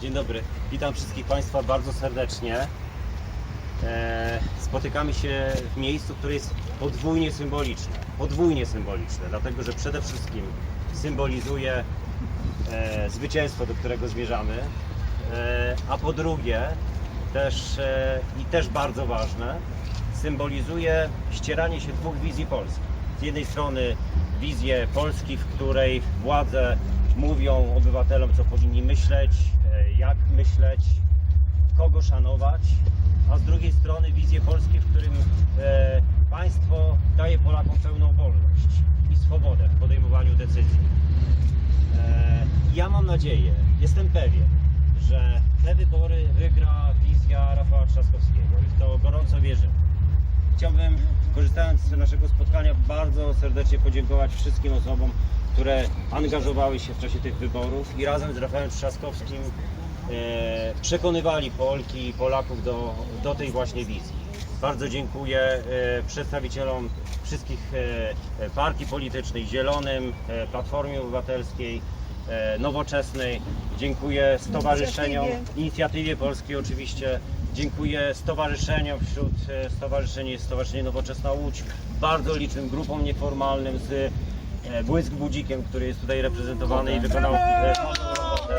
Dzień dobry. Witam wszystkich Państwa bardzo serdecznie. E, spotykamy się w miejscu, które jest podwójnie symboliczne. Podwójnie symboliczne, dlatego że przede wszystkim symbolizuje e, zwycięstwo, do którego zmierzamy, e, a po drugie też i też bardzo ważne, symbolizuje ścieranie się dwóch wizji Polski. Z jednej strony wizję Polski, w której władze mówią obywatelom, co powinni myśleć, jak myśleć, kogo szanować, a z drugiej strony wizję Polski, w którym e, państwo daje Polakom pełną wolność i swobodę w podejmowaniu decyzji. E, ja mam nadzieję, jestem pewien, że te wybory wygra wizja Rafała Trzaskowskiego i w to gorąco wierzę. Chciałbym, korzystając z naszego spotkania, bardzo serdecznie podziękować wszystkim osobom, które angażowały się w czasie tych wyborów i razem z Rafałem Trzaskowskim przekonywali Polki i Polaków do, do tej właśnie wizji. Bardzo dziękuję e, przedstawicielom wszystkich e, partii politycznych, Zielonym, e, Platformie Obywatelskiej, e, Nowoczesnej. Dziękuję stowarzyszeniom, Inicjatywie. Inicjatywie Polskiej oczywiście. Dziękuję stowarzyszeniom, wśród e, stowarzyszeń jest Stowarzyszenie Nowoczesna Łódź, bardzo licznym grupom nieformalnym z e, Błysk Budzikiem, który jest tutaj reprezentowany i wykonał e, fajną robotę.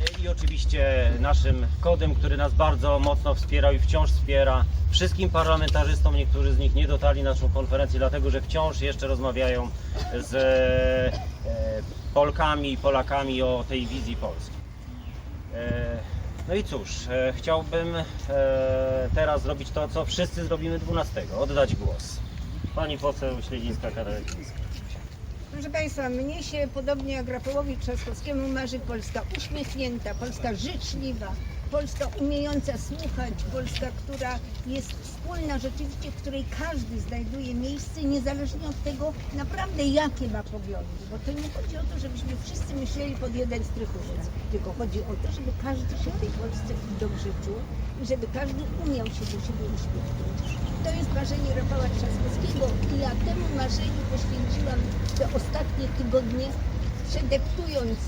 E, I oczywiście naszym kodem, który nas bardzo mocno wspierał i wciąż wspiera. Wszystkim parlamentarzystom, niektórzy z nich nie dotarli na naszą konferencję, dlatego że wciąż jeszcze rozmawiają z e, Polkami i Polakami o tej wizji Polski. E, No i cóż, e, chciałbym e, teraz zrobić to, co wszyscy zrobimy 12, oddać głos. Pani poseł Śledzińska-Katarzyńska. Proszę Państwa, mnie się podobnie jak Rafałowi Trzaskowskiemu marzy Polska uśmiechnięta, Polska życzliwa, Polska umiejąca słuchać, Polska, która jest wspólna rzeczywiście, w której każdy znajduje miejsce, niezależnie od tego naprawdę jakie ma poglądy. Bo to nie chodzi o to, żebyśmy wszyscy myśleli pod jeden strychórzec, tylko chodzi o to, żeby każdy się w tej Polsce dobrze czuł żeby każdy umiał się do siebie uśmiechnąć. To jest marzenie Rafała Trzaskowskiego i ja temu marzeniu poświęciłam te ostatnie tygodnie, przedeptując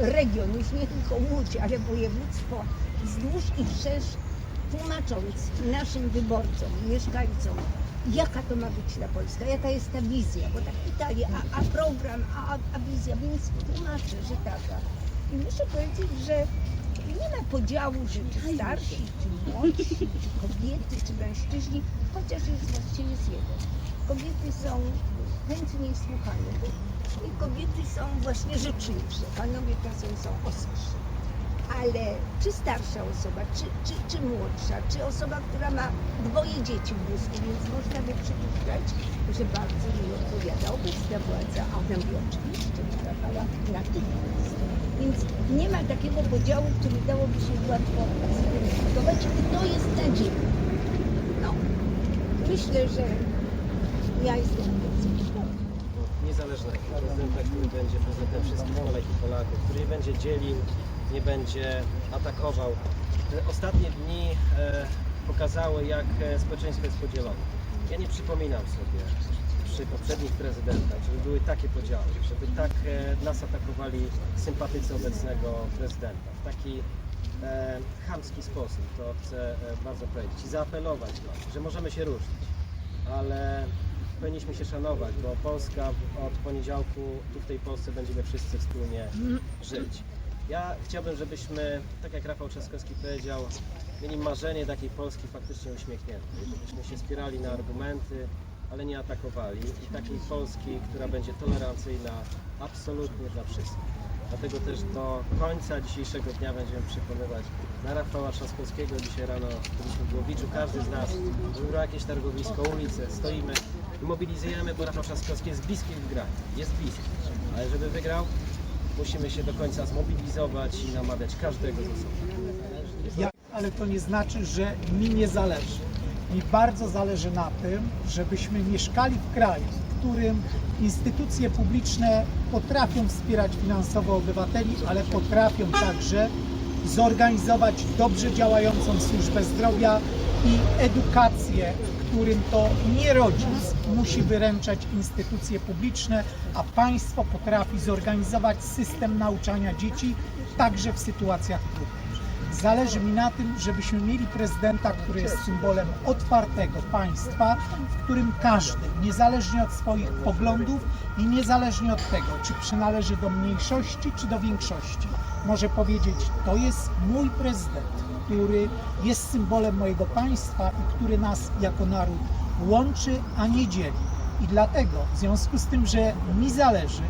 region, już nie tylko Łódź, ale województwo wzdłuż i wszerz, tłumacząc naszym wyborcom, mieszkańcom, jaka to ma być ta Polska, jaka jest ta wizja, bo tak pytali, a, a program, a, a wizja, więc tłumaczę, że taka. I muszę powiedzieć, że nie ma podziału, że czy starsi, czy kobiety, czy mężczyźni, chociaż jest właściwie jest jeden. Kobiety są chętniej słuchane i kobiety są właśnie życzliwsze, panowie czasem są ostrze. Ale czy starsza osoba, czy, czy, czy młodsza, czy osoba, która ma dwoje dzieci w wózku, więc można by przypuszczać, że bardzo jej odpowiada obecna władza, a ona by oczywiście wydawała natychmiast. Więc nie ma takiego podziału, który dałoby się łatwo zidentyfikować i to jest nadzieja. No, myślę, że ja jestem niezależnego prezydenta, który będzie prezydentem wszystkich Polek i Polaków, który nie będzie dzielił, nie będzie atakował. Ostatnie dni e, pokazały, jak e, społeczeństwo jest podzielone. Ja nie przypominam sobie przy poprzednich prezydentach, żeby były takie podziały, żeby tak e, nas atakowali sympatycy obecnego prezydenta. W taki e, chamski sposób, to chcę e, bardzo powiedzieć. I zaapelować, no, że możemy się różnić, ale powinniśmy się szanować, bo Polska od poniedziałku tu w tej Polsce będziemy wszyscy wspólnie żyć. Ja chciałbym, żebyśmy, tak jak Rafał Trzaskowski powiedział, mieli marzenie takiej Polski faktycznie uśmiechniętej, żebyśmy się spierali na argumenty, ale nie atakowali i takiej Polski, która będzie tolerancyjna absolutnie dla wszystkich. Dlatego też do końca dzisiejszego dnia będziemy przekonywać na Rafała Trzaskowskiego. Dzisiaj rano byliśmy w Głowiczu, każdy z nas wybrał jakieś targowisko, ulicę, stoimy i mobilizujemy, bo Rafał Trzaskowski jest bliski wygrania, jest bliski. Ale żeby wygrał, musimy się do końca zmobilizować i namawiać każdego z osobna. Ja, ale to nie znaczy, że mi nie zależy. Mi bardzo zależy na tym, żebyśmy mieszkali w kraju, w którym instytucje publiczne potrafią wspierać finansowo obywateli, ale potrafią także zorganizować dobrze działającą służbę zdrowia i edukację, w którym to nie rodzic musi wyręczać instytucje publiczne, a państwo potrafi zorganizować system nauczania dzieci także w sytuacjach trudnych. Zależy mi na tym, żebyśmy mieli prezydenta, który jest symbolem otwartego państwa, w którym każdy, niezależnie od swoich poglądów i niezależnie od tego, czy przynależy do mniejszości, czy do większości, może powiedzieć: To jest mój prezydent, który jest symbolem mojego państwa i który nas jako naród łączy, a nie dzieli. I dlatego, w związku z tym, że mi zależy,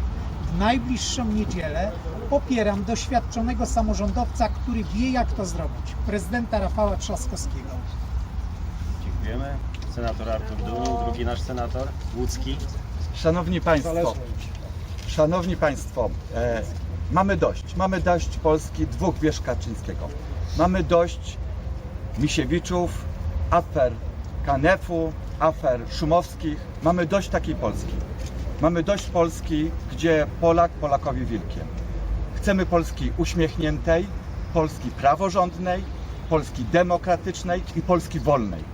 w najbliższą niedzielę popieram doświadczonego samorządowca, który wie, jak to zrobić, prezydenta Rafała Trzaskowskiego. Dziękujemy. Senator Artur Dunin, drugi nasz senator, łódzki. Szanowni Państwo, Szanowni Państwo, e, mamy dość. Mamy dość Polski dwóch wież Kaczyńskiego. Mamy dość Misiewiczów, afer Kanefu, afer Szumowskich. Mamy dość takiej Polski. Mamy dość Polski, gdzie Polak Polakowi wilkiem. Chcemy Polski uśmiechniętej, Polski praworządnej, Polski demokratycznej i Polski wolnej.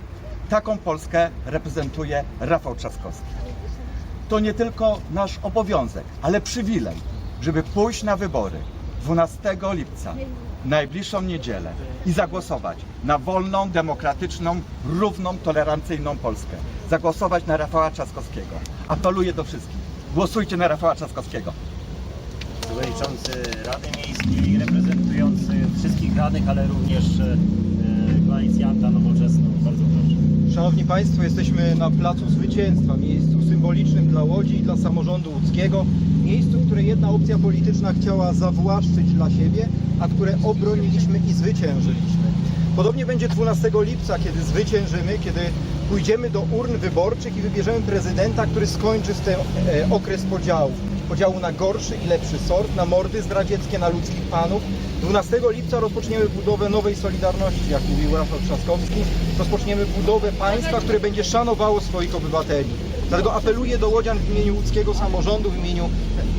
Taką Polskę reprezentuje Rafał Trzaskowski to nie tylko nasz obowiązek, ale przywilej, żeby pójść na wybory 12 lipca, najbliższą niedzielę i zagłosować na wolną, demokratyczną, równą, tolerancyjną Polskę. Zagłosować na Rafała Trzaskowskiego. Apeluję do wszystkich. Głosujcie na Rafała Trzaskowskiego. Przewodniczący Rady Miejskiej, reprezentujący wszystkich radnych, ale również e, koalicjanta nowoczesną. Bardzo proszę. Szanowni Państwo, jesteśmy na Placu Zwycięstwa, miejscu symbolicznym dla Łodzi i dla samorządu łódzkiego, miejscu, które jedna opcja polityczna chciała zawłaszczyć dla siebie, a które obroniliśmy i zwyciężyliśmy. Podobnie będzie 12 lipca, kiedy zwyciężymy, kiedy pójdziemy do urn wyborczych i wybierzemy prezydenta, który skończy z tym e, okres podziału. Podziału na gorszy i lepszy sort, na mordy zdradzieckie, na ludzkich panów. 12 lipca rozpoczniemy budowę nowej Solidarności, jak mówił Rafał Trzaskowski. Rozpoczniemy budowę państwa, które będzie szanowało swoich obywateli. Dlatego apeluję do Łodzian w imieniu łódzkiego samorządu, w imieniu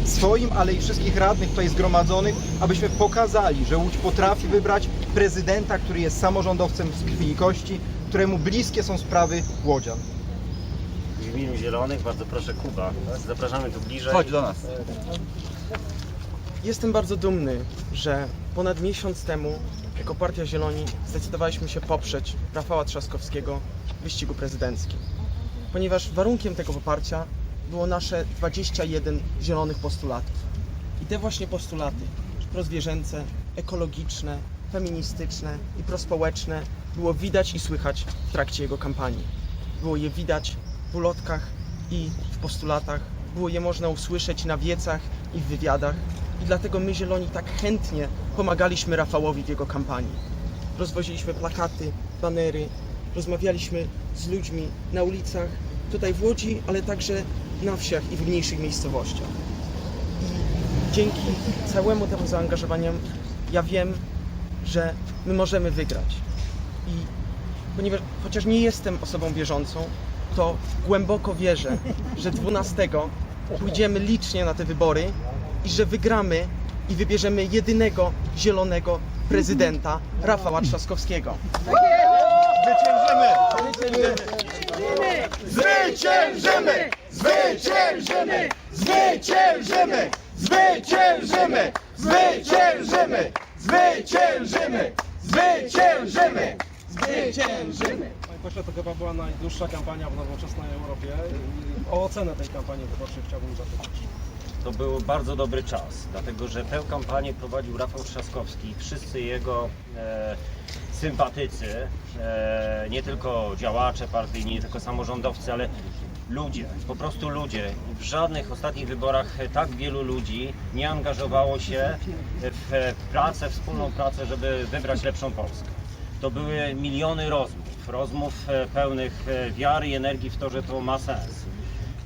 swoim, ale i wszystkich radnych tutaj zgromadzonych, abyśmy pokazali, że Łódź potrafi wybrać prezydenta, który jest samorządowcem z krwi i kości, któremu bliskie są sprawy Łodzian. W imieniu Zielonych bardzo proszę Kuba. Zapraszamy tu bliżej. Chodź do nas. Jestem bardzo dumny, że ponad miesiąc temu jako Partia Zieloni zdecydowaliśmy się poprzeć Rafała Trzaskowskiego w wyścigu prezydenckim. Ponieważ warunkiem tego poparcia było nasze 21 zielonych postulatów. I te właśnie postulaty prozwierzęce, ekologiczne, feministyczne i prospołeczne było widać i słychać w trakcie jego kampanii. Było je widać w ulotkach i w postulatach, było je można usłyszeć na wiecach i w wywiadach i dlatego my Zieloni tak chętnie pomagaliśmy Rafałowi w jego kampanii. Rozwoziliśmy plakaty, banery, rozmawialiśmy z ludźmi na ulicach, tutaj w Łodzi, ale także na wsiach i w mniejszych miejscowościach. I dzięki całemu temu zaangażowaniu ja wiem, że my możemy wygrać. I ponieważ chociaż nie jestem osobą wierzącą, to głęboko wierzę, że 12 pójdziemy licznie na te wybory i że wygramy i wybierzemy jedynego zielonego prezydenta Rafała Trzaskowskiego. Zwyciężymy! Zwyciężymy! Zwyciężymy! Zwyciężymy! Zwyciężymy! Zwyciężymy! Zwyciężymy! Zwyciężymy! Panie pośle, to chyba była najdłuższa kampania w nowoczesnej Europie. I O ocenę tej kampanii wyborczej chciałbym zapytać. To był bardzo dobry czas, dlatego że tę kampanię prowadził Rafał Trzaskowski. Wszyscy jego e, sympatycy, e, nie tylko działacze partyjni, nie tylko samorządowcy, ale ludzie, po prostu ludzie. W żadnych ostatnich wyborach tak wielu ludzi nie angażowało się w pracę, wspólną pracę, żeby wybrać lepszą Polskę. To były miliony rozmów, rozmów e, pełnych e, wiary i energii w to, że to ma sens.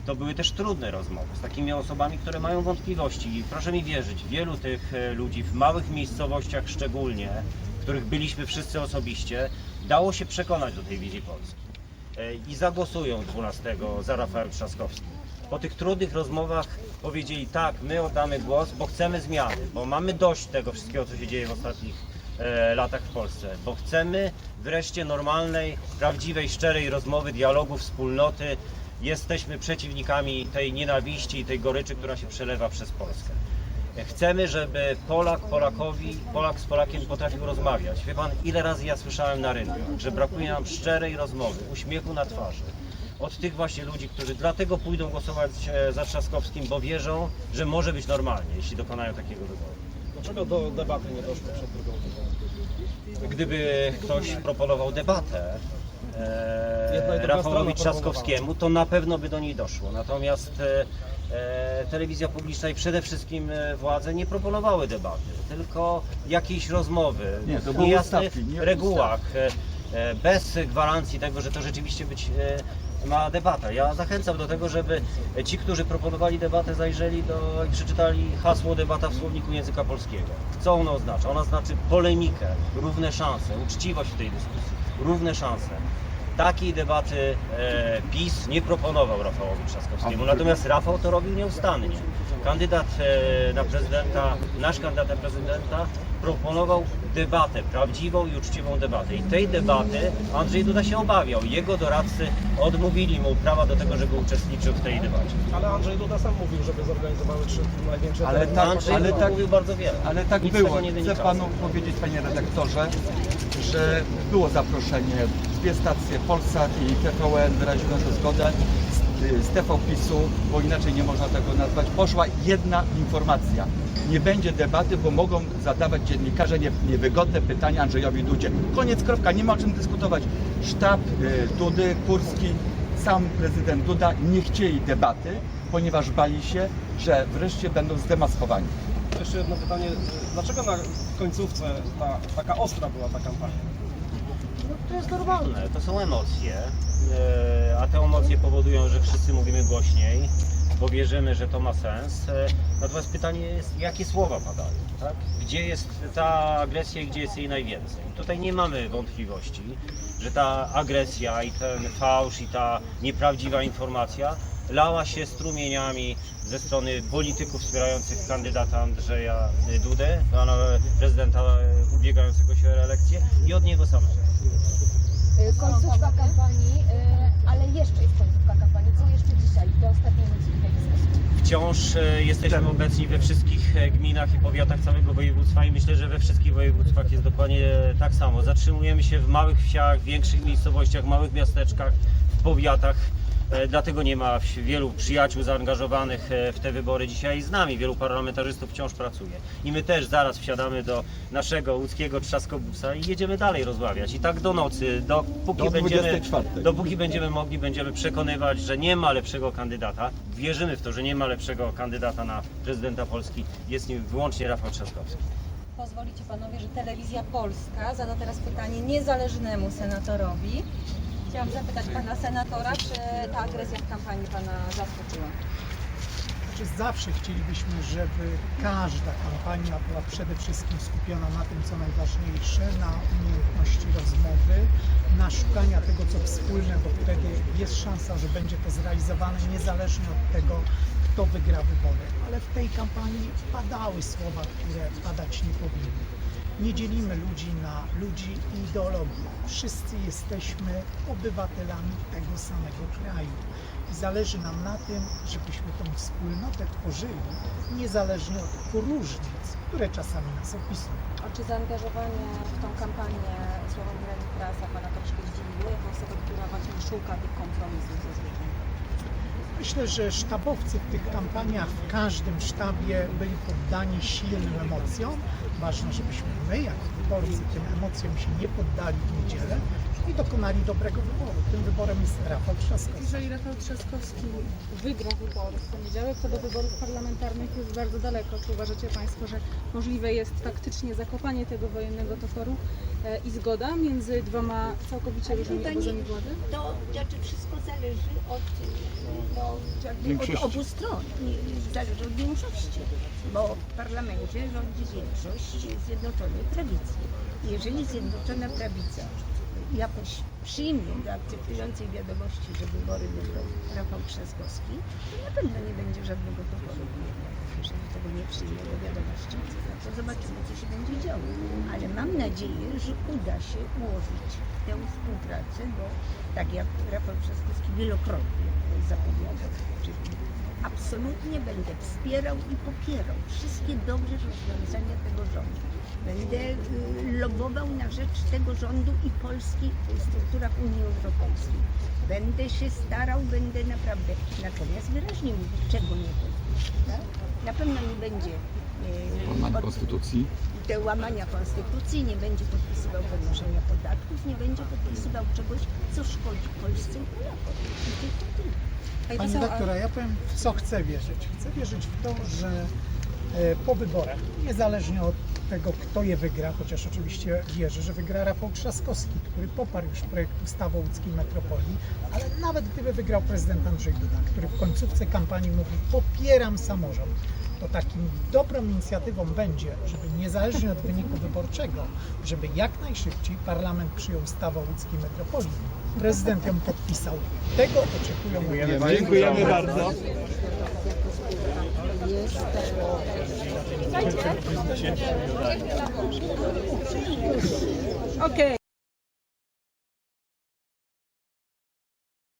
To były też trudne rozmowy z takimi osobami, które mają wątpliwości. I proszę mi wierzyć, wielu tych e, ludzi w małych miejscowościach szczególnie, w których byliśmy wszyscy osobiście, dało się przekonać do tej wizji Polski. I zagłosują 12 za Rafałem Trzaskowskim. Po tych trudnych rozmowach powiedzieli tak, my oddamy głos, bo chcemy zmiany, bo mamy dość tego wszystkiego, co się dzieje w ostatnich latach w Polsce, bo chcemy wreszcie normalnej, prawdziwej, szczerej rozmowy, dialogu, wspólnoty. Jesteśmy przeciwnikami tej nienawiści i tej goryczy, która się przelewa przez Polskę. Chcemy, żeby Polak Polakowi, Polak z Polakiem potrafił rozmawiać. Wie pan, ile razy ja słyszałem na rynku, że brakuje nam szczerej rozmowy, uśmiechu na twarzy. Od tych właśnie ludzi, którzy dlatego pójdą głosować e, za Trzaskowskim, bo wierzą, że może być normalnie, jeśli dokonają takiego wyboru. Dlaczego do debaty nie doszło przed drugą? Gdyby ktoś proponował debatę e, Rafałowi Trzaskowskiemu, to na pewno by do niej doszło. Natomiast e, e, telewizja publiczna i przede wszystkim e, władze nie proponowały debaty, tylko jakiejś rozmowy. Nie, w niejasnych regułach, e, bez gwarancji tego, że to rzeczywiście być e, ma debata. Ja zachęcam do tego, żeby ci, którzy proponowali debatę, zajrzeli do i przeczytali hasło debata w słowniku języka polskiego. Co ono oznacza? Ono znaczy polemikę, równe szanse, uczciwość w tej dyskusji, równe szanse. Takiej debaty e, PiS nie proponował Rafałowi Trzaskowskiemu, natomiast Rafał to robił nieustannie. Kandydat e, na prezydenta, nasz kandydat na prezydenta proponował debatę, prawdziwą i uczciwą debatę. I tej debaty Andrzej Duda się obawiał. Jego doradcy odmówili mu prawa do tego, żeby uczestniczył w tej debacie. Ale Andrzej Duda sam mówił, żeby zorganizowały trzy największe Ale tak, Andrzej ale tak- mówił bardzo wiele. Ale tak Nic było. Chcę panu powiedzieć, panie redaktorze, że było zaproszenie, dwie stacje Polsat i TVN wyraziły na to zgodę. Z, z TV PiSu, bo inaczej nie można tego nazwać, poszła jedna informacja. Nie będzie debaty, bo mogą zadawać dziennikarze nie- niewygodne pytania Andrzejowi Dudzie. Koniec, kropka, nie ma o czym dyskutować. Sztab y, Dudy, Kurski, sam prezydent Duda nie chcieli debaty, ponieważ bali się, że wreszcie będą zdemaskowani. Jeszcze jedno pytanie. Dlaczego na końcówce ta, taka ostra była ta kampania? No, to jest normalne, to są emocje, a te emocje powodują, że wszyscy mówimy głośniej, bo wierzymy, że to ma sens. E, Natomiast pytanie jest, jakie słowa padają, tak? Gdzie jest ta agresja i gdzie jest jej najwięcej? Tutaj nie mamy wątpliwości, że ta agresja i ten fałsz i ta nieprawdziwa informacja lała się strumieniami ze strony polityków wspierających kandydata Andrzeja Dudę, prezydenta e, ubiegającego się o reelekcję i od niego samego. Y, końcówka kampanii, y, ale jeszcze jest końcówka kampanii. Co jeszcze dzisiaj, do ostatniej tutaj dyskusji? Wciąż e, jesteśmy obecni we wszystkich gminach i powiatach całego województwa i myślę, że we wszystkich województwach jest dokładnie tak samo. Zatrzymujemy się w małych wsiach, większych miejscowościach, małych miasteczkach, w powiatach. E, Dlatego nie ma wielu przyjaciół zaangażowanych e, w te wybory dzisiaj z nami. Wielu parlamentarzystów wciąż pracuje. I my też zaraz wsiadamy do naszego łódzkiego trzaskobusa i jedziemy dalej rozmawiać. I tak do nocy, dopóki Do będziemy... 24. Dopóki będziemy mogli, będziemy przekonywać, że nie ma lepszego kandydata. Wierzymy w to, że nie ma lepszego kandydata na prezydenta Polski. Jest nim wyłącznie Rafał Trzaskowski. Pozwolicie panowie, że telewizja polska zada teraz pytanie niezależnemu senatorowi. Chciałam zapytać pana senatora, czy ta agresja w kampanii pana zaskoczyła? Znaczy zawsze chcielibyśmy, żeby każda kampania była przede wszystkim skupiona na tym, co najważniejsze, na umiejętności rozmowy, na szukania tego, co wspólne, bo wtedy jest szansa, że będzie to zrealizowane niezależnie od tego, kto wygra wybory. Ale w tej kampanii padały słowa, które padać nie powinny. Nie dzielimy ludzi na ludzi i ideologii. Wszyscy jesteśmy obywatelami tego samego kraju. I zależy nam na tym, żebyśmy tą wspólnotę tworzyli, niezależnie od różnic, które czasami nas opisują. A czy zaangażowanie w tą kampanię Sławomira Nitrasa pana troszkę zdziwiło, jako osoba, która właśnie szuka tych kompromisów ze zwykłym? Myślę, że sztabowcy w tych kampaniach, w każdym sztabie byli poddani silnym emocjom. Ważne, żebyśmy my, jako wyborcy, tym emocjom się nie poddali w niedzielę i dokonali dobrego wyboru. Tym wyborem jest Rafał Trzaskowski. Jeżeli Rafał Trzaskowski wygra wybory w poniedziałek, to do wyborów parlamentarnych jest bardzo daleko. Czy uważacie Państwo, że możliwe jest faktycznie zakopanie tego wojennego toporu e, i zgoda między dwoma całkowicie różnymi obozami władzy? To znaczy wszystko zależy od, no, jakby od obu stron, Nie- zależy od większości, bo w parlamencie rządzi większość Zjednoczonej Prawicy. Jeżeli Zjednoczona Prawica jakoś przyjmie do akceptującej wiadomości, że wybory wygrał Rafał Trzaskowski, to na pewno nie będzie żadnego powodu. Jeżeli tego nie przyjmie do wiadomości, no to zobaczymy, co się będzie działo. Ale mam nadzieję, że uda się ułożyć tę współpracę, bo tak jak Rafał Trzaskowski wielokrotnie zapowiadał, czyli absolutnie będę wspierał i popierał wszystkie dobre rozwiązania tego rządu. Będę y, lobował na rzecz tego rządu i Polski w strukturach Unii Europejskiej. Będę się starał, będę naprawdę, natomiast wyraźnie mówić, czego nie podpiszę. Tak? Na pewno nie będzie y, od- konstytucji. te łamania konstytucji, nie będzie podpisywał podnoszenia podatków, nie będzie podpisywał czegoś, co szkodzi Polsce i Polakom. I tylko tyle. Pani doktora, ja powiem, w co chcę wierzyć. Chcę wierzyć w to, że e, po wyborach, niezależnie od tego, kto je wygra, chociaż oczywiście wierzę, że wygra Rafał Trzaskowski, który poparł już projekt ustawy o łódzkiej metropolii, ale nawet gdyby wygrał prezydent Andrzej Duda, który w końcówce kampanii mówi popieram samorząd, to takim dobrą inicjatywą będzie, żeby niezależnie od wyniku wyborczego, żeby jak najszybciej parlament przyjął ustawę o łódzkiej metropolii. Prezydent ją podpisał. Tego oczekują ludzie. Dziękujemy bardzo. Okej.